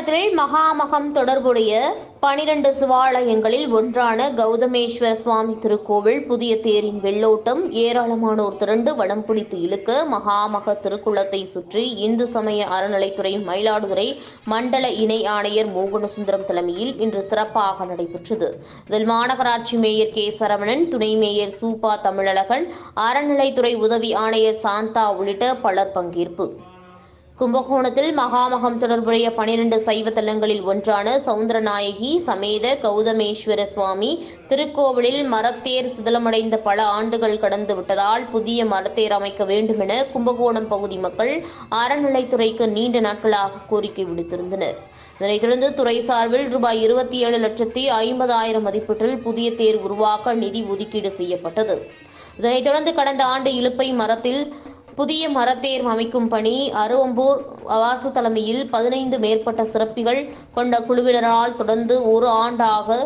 கும்பகோணத்தில் மகாமகம் தொடர்புடைய பனிரெண்டு சிவாலயங்களில் ஒன்றான கௌதமேஸ்வர சுவாமி திருக்கோவில் புதிய தேரின் வெள்ளோட்டம் ஏராளமானோர் திரண்டு வடம் பிடித்து இழுக்க மகாமக திருக்குளத்தை சுற்றி இந்து சமய அறநிலைத்துறை மயிலாடுதுறை மண்டல இணை ஆணையர் மோகனசுந்தரம் தலைமையில் இன்று சிறப்பாக நடைபெற்றது. இதில் மாநகராட்சி மேயர் கே. சரவணன் துணை மேயர் சூப்பா தமிழழகன் அறநிலைத்துறை உதவி ஆணையர் சாந்தா உள்ளிட்ட பலர் பங்கேற்பு. கும்பகோணத்தில் மகாமகம் தொடர்புடைய பனிரெண்டு சைவ தலங்களில் ஒன்றான சவுந்தரநாயகி சமேத கௌதமேஸ்வர சுவாமி திருக்கோவிலில் மரத்தேர் சிதலமடைந்த பல ஆண்டுகள் கடந்து விட்டதால் புதிய மரத்தேர் அமைக்க வேண்டும் என கும்பகோணம் பகுதி மக்கள் அறநிலைத்துறைக்கு நீண்ட நாட்களாக கோரிக்கை விடுத்திருந்தனர். இதனைத் தொடர்ந்து துறை சார்பில் ரூபாய் இருபத்தி ஏழு லட்சத்தி ஐம்பதாயிரம் மதிப்பீட்டில் புதிய தேர் உருவாக்க நிதி ஒதுக்கீடு செய்யப்பட்டது. இதனைத் தொடர்ந்து கடந்த ஆண்டு இலுப்பை மரத்தில் புதிய மரத்தேர் அமைக்கும் பணி அருவம்பூர் அவாசு தலைமையில் பதினைந்து மேற்பட்ட சிறப்பிகள் கொண்ட குழுவினரால் தொடர்ந்து ஒரு ஆண்டாக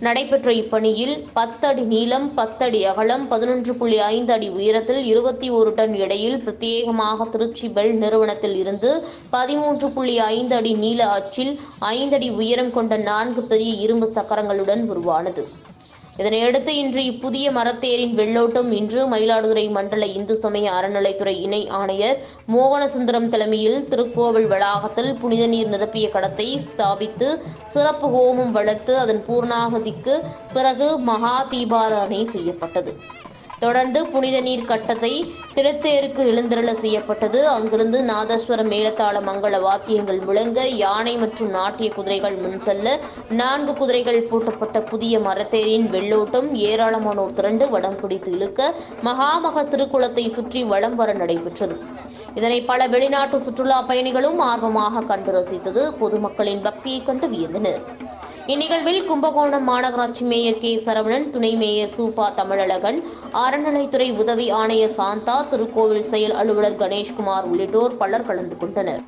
நடைபெற்ற இப்பணியில் பத்தடி நீளம் பத்தடி அகலம் பதினொன்று புள்ளி ஐந்து அடி உயரத்தில் இருபத்தி ஒரு டன் எடையில் பிரத்யேகமாக திருச்சி பெல் நிறுவனத்தில் இருந்து பதிமூன்று புள்ளி ஐந்து அடி நீள அச்சில் ஐந்தடி உயரம் கொண்ட நான்கு பெரிய இரும்பு சக்கரங்களுடன் உருவானது. இதனையடுத்து இன்று இப்புதிய மரத்தேரின் வெள்ளோட்டம் இன்று மயிலாடுதுறை மண்டல இந்து சமய அறநிலைத்துறை இணை ஆணையர் மோகனசுந்தரம் தலைமையில் திருக்கோவில் வளாகத்தில் புனித நீர் நிரப்பிய கடத்தை ஸ்தாபித்து சிறப்பு ஹோமம் வளர்த்து அதன் பூர்ணாகதிக்கு பிறகு மகா தீபாராதனை செய்யப்பட்டது. தொடர்ந்து புனித நீர் கட்டத்தை திருத்தேருக்கு எழுந்தருள செய்யப்பட்டது. அங்கிருந்து நாதஸ்வர மேலத்தாள மங்கள வாத்தியங்கள் முழங்க யானை மற்றும் நாட்டிய குதிரைகள் முன் செல்ல நான்கு குதிரைகள் பூட்டப்பட்ட புதிய மரத்தேரின் வெள்ளோட்டம் ஏராளமானோர் திரண்டு வடம் பிடித்து இழுக்க மகாமக திருக்குளத்தை சுற்றி வலம் வர நடைபெற்றது. இதனை பல வெளிநாட்டு சுற்றுலா பயணிகளும் ஆர்வமாக கண்டு ரசித்தது பொதுமக்களின் பக்தியை கண்டு வியந்தனர். இந்நிகழ்வில் கும்பகோணம் மாநகராட்சி மேயர் கே. சரவணன் துணை மேயர் சூபா தமிழழகன் அறநிலைத்துறை உதவி ஆணையர் சாந்தா திருக்கோவில் செயல் அலுவலர் கணேஷ்குமார் உள்ளிட்டோர் பலர் கலந்து கொண்டனர்.